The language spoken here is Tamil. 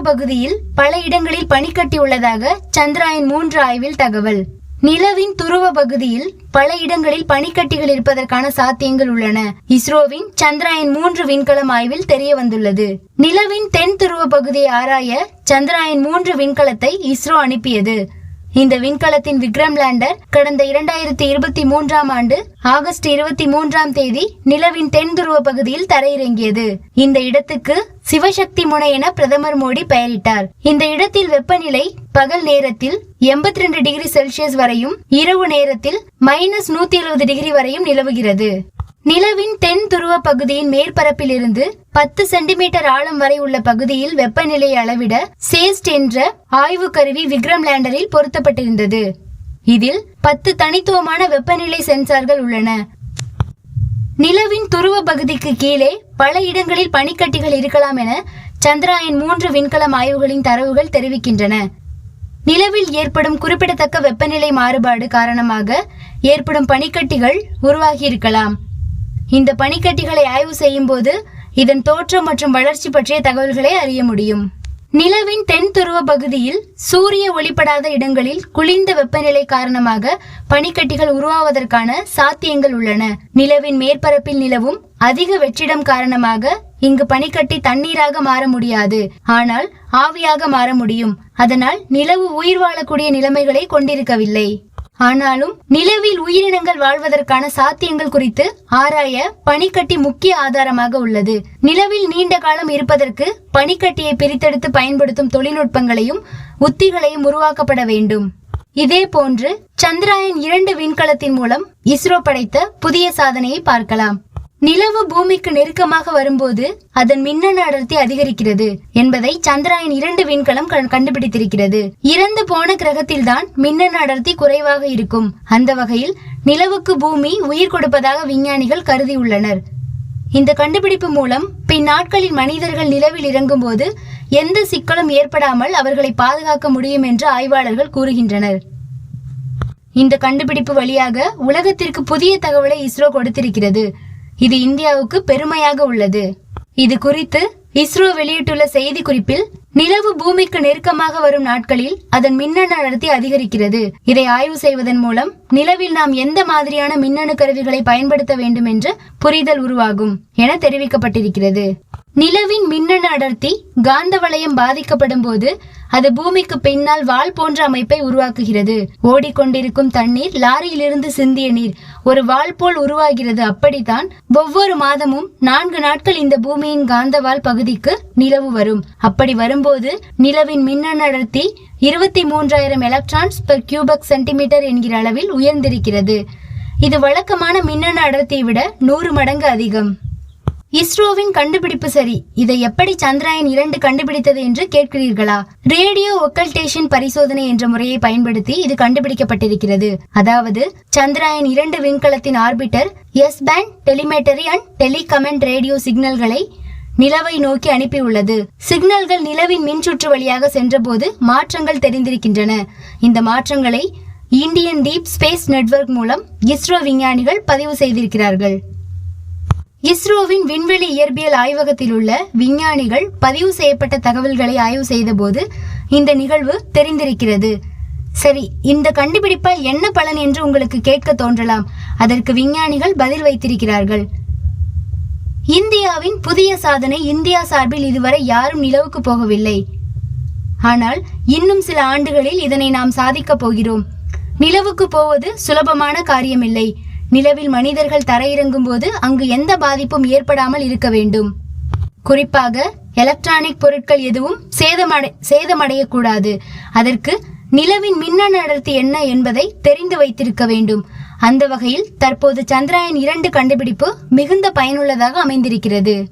பகுதியில் பல இடங்களில் பனிக்கட்டி உள்ளதாக சந்திராயன் மூன்று ஆய்வில் தகவல். நிலவின் துருவ பகுதியில் பல இடங்களில் பனிக்கட்டிகள் இருப்பதற்கான சாத்தியங்கள் உள்ளன. இஸ்ரோவின் சந்திராயன் மூன்று விண்கலம் ஆய்வில் தெரிய வந்துள்ளது நிலவின் தென் துருவ பகுதியை ஆராய சந்திராயன் மூன்று விண்கலத்தை இஸ்ரோ அனுப்பியது. இந்த விண்கலத்தின் விக்ரம் லேண்டர் கடந்த இரண்டாயிரத்தி இருபத்தி மூன்றாம் ஆண்டு ஆகஸ்ட் இருபத்தி மூன்றாம் தேதி நிலவின் தென் துருவ பகுதியில் தரையிறங்கியது. இந்த இடத்துக்கு சிவசக்தி முனை என பிரதமர் மோடி பெயரிட்டார். இந்த இடத்தில் வெப்பநிலை பகல் நேரத்தில் எண்பத்தி ரெண்டு டிகிரி செல்சியஸ் வரையும் இரவு நேரத்தில் மைனஸ் நூத்தி எழுபது டிகிரி வரையும் நிலவுகிறது. நிலவின் தென் துருவ பகுதியின் மேற்பரப்பில் இருந்து பத்து சென்டிமீட்டர் ஆழம் வரை உள்ள பகுதியில் வெப்பநிலையை அளவிட சேஸ்ட் என்ற ஆய்வு கருவி விக்ரம் லேண்டரில் பொருத்தப்பட்டிருந்தது. இதில் பத்து தனித்துவமான வெப்பநிலை சென்சார்கள் உள்ளன. நிலவின் துருவ பகுதிக்கு கீழே பல இடங்களில் பனிக்கட்டிகள் இருக்கலாம் என சந்திராயன் மூன்று விண்கலம் ஆய்வுகளின் தரவுகள் தெரிவிக்கின்றன. நிலவில் ஏற்படும் குறிப்பிடத்தக்க வெப்பநிலை மாறுபாடு காரணமாக ஏற்படும் பனிக்கட்டிகள் உருவாகியிருக்கலாம். இந்த பனிக்கட்டிகளை ஆய்வு செய்யும் போது இதன் தோற்றம் மற்றும் வளர்ச்சி பற்றிய தகவல்களை அறிய முடியும். நிலவின் தென் துருவ பகுதியில் சூரிய ஒளிப்படாத இடங்களில் குளிர்ந்த வெப்பநிலை காரணமாக பனிக்கட்டிகள் உருவாவதற்கான சாத்தியங்கள் உள்ளன. நிலவின் மேற்பரப்பில் நிலவும் அதிக வெற்றிடம் காரணமாக இங்கு பனிக்கட்டி தண்ணீராக மாற முடியாது. ஆனால் ஆவியாக மாற முடியும். அதனால் நிலவு உயிர் வாழக்கூடிய நிலைமைகளை கொண்டிருக்கவில்லை. ஆனாலும் நிலவில் உயிரினங்கள் வாழ்வதற்கான சாத்தியங்கள் குறித்து ஆராய பனிக்கட்டி முக்கிய ஆதாரமாக உள்ளது. நிலவில் நீண்ட காலம் இருப்பதற்கு பனிக்கட்டியை பிரித்தெடுத்து பயன்படுத்தும் தொழில்நுட்பங்களையும் உத்திகளையும் உருவாக்கப்பட வேண்டும். இதே போன்று சந்திராயன் இரண்டு விண்கலத்தின் மூலம் இஸ்ரோ படைத்த புதிய சாதனையை பார்க்கலாம். நிலவு பூமிக்கு நெருக்கமாக வரும்போது அதன் மின்னணு அடர்த்தி அதிகரிக்கிறது என்பதை சந்திராயன் இரண்டு விண்கலம் கண்- கண்டுபிடித்திருக்கிறது. இறந்து போன கிரகத்தில்தான் மின்னணு அடர்த்தி குறைவாக இருக்கும். அந்த வகையில் நிலவுக்கு பூமி உயிர் கொடுப்பதாக விஞ்ஞானிகள் கருதியுள்ளனர். இந்த கண்டுபிடிப்பு மூலம் பின் நாட்களில் மனிதர்கள் நிலவில் இறங்கும்போது எந்த சிக்கலும் ஏற்படாமல் அவர்களை பாதுகாக்க முடியும் என்று ஆய்வாளர்கள் கூறுகின்றனர். இந்த கண்டுபிடிப்பு வழியாக உலகத்திற்கு புதிய தகவலை இஸ்ரோ கொடுத்திருக்கிறது. இது இந்தியாவுக்கு பெருமையாக உள்ளது. இது குறித்து இஸ்ரோ வெளியிட்டுள்ள செய்தி குறிப்பில் நிலவு பூமிக்கு நெருக்கமாக வரும் நாட்களில் அதன் மின்னணு அடர்த்தி அதிகரிக்கிறது. இதை ஆய்வு செய்வதன் மூலம் நிலவில் நாம் எந்த மாதிரியான மின்னணு கருவிகளை பயன்படுத்த வேண்டும் என்று புரிதல் உருவாகும் என தெரிவிக்கப்பட்டிருக்கிறது. நிலவின் மின்னணு அடர்த்தி காந்த வளையம் பாதிக்கப்படும் போது அது பூமிக்கு பின்னால் வால் போன்ற அமைப்பை உருவாக்குகிறது. ஓடிக்கொண்டிருக்கும் தண்ணீர் லாரியிலிருந்து சிந்திய நீர் ஒரு வால் போல் உருவாகிறது. அப்படித்தான் ஒவ்வொரு மாதமும் நான்கு நாட்கள் இந்த பூமியின் காந்தவால் பகுதிக்கு நிலவு வரும். அப்படி வரும்போது நிலவின் மின்னணு அடர்த்தி இருபத்தி மூன்றாயிரம் எலக்ட்ரான்ஸ் பெர் கியூபக் சென்டிமீட்டர் என்கிற அளவில் உயர்ந்திருக்கிறது. இது வழக்கமான மின்னணு அடர்த்தியை விட நூறு மடங்கு அதிகம். இஸ்ரோவின் கண்டுபிடிப்பு சரி. இதை எப்படி சந்திராயன் இரண்டு கண்டுபிடித்தது என்று கேட்கிறீர்களா? ரேடியோ ஒக்கல்டேஷன் பரிசோதனை என்ற முறையை பயன்படுத்தி இது கண்டுபிடிக்கப்பட்டிருக்கிறது. அதாவது சந்திராயன் இரண்டு விண்கலத்தின் orbiter S band telemetry and telecommand radio சிக்னல்களை நிலவை நோக்கி அனுப்பியுள்ளது. சிக்னல்கள் நிலவின் மின்சுற்று வழியாக சென்றபோது மாற்றங்கள் தெரிந்திருக்கின்றன. இந்த மாற்றங்களை இந்தியன் டீப் ஸ்பேஸ் நெட்வொர்க் மூலம் இஸ்ரோ விஞ்ஞானிகள் பதிவு செய்திருக்கிறார்கள். இஸ்ரோவின் விண்வெளி இயற்பியல் ஆய்வகத்தில் உள்ள விஞ்ஞானிகள் பதிவு செய்யப்பட்ட தகவல்களை ஆய்வு செய்தபோது இந்த நிகழ்வு தெரிந்திருக்கிறது. சரி இந்த கண்டுபிடிப்பால் என்ன பலன் என்று உங்களுக்கு கேட்க தோன்றலாம். அதற்கு விஞ்ஞானிகள் பதில் வைத்திருக்கிறார்கள். இந்தியாவின் புதிய சாதனை இந்தியா சார்பில் இதுவரை யாரும் நிலவுக்கு போகவில்லை. ஆனால் இன்னும் சில ஆண்டுகளில் இதனை நாம் சாதிக்கப் போகிறோம். நிலவுக்கு போவது சுலபமான காரியமில்லை. நிலவில் மனிதர்கள் தரையிறங்கும் போது அங்கு எந்த பாதிப்பும் ஏற்படாமல் இருக்க வேண்டும். குறிப்பாக எலக்ட்ரானிக் பொருட்கள் எதுவும் சேதமடை சேதமடையக்கூடாது. அதற்கு நிலவின் மின்னணு அடர்த்தி என்ன என்பதை தெரிந்து வைத்திருக்க வேண்டும். அந்த வகையில் தற்போது சந்திராயன் இரண்டு கண்டுபிடிப்பு மிகுந்த பயனுள்ளதாக அமைந்திருக்கிறது.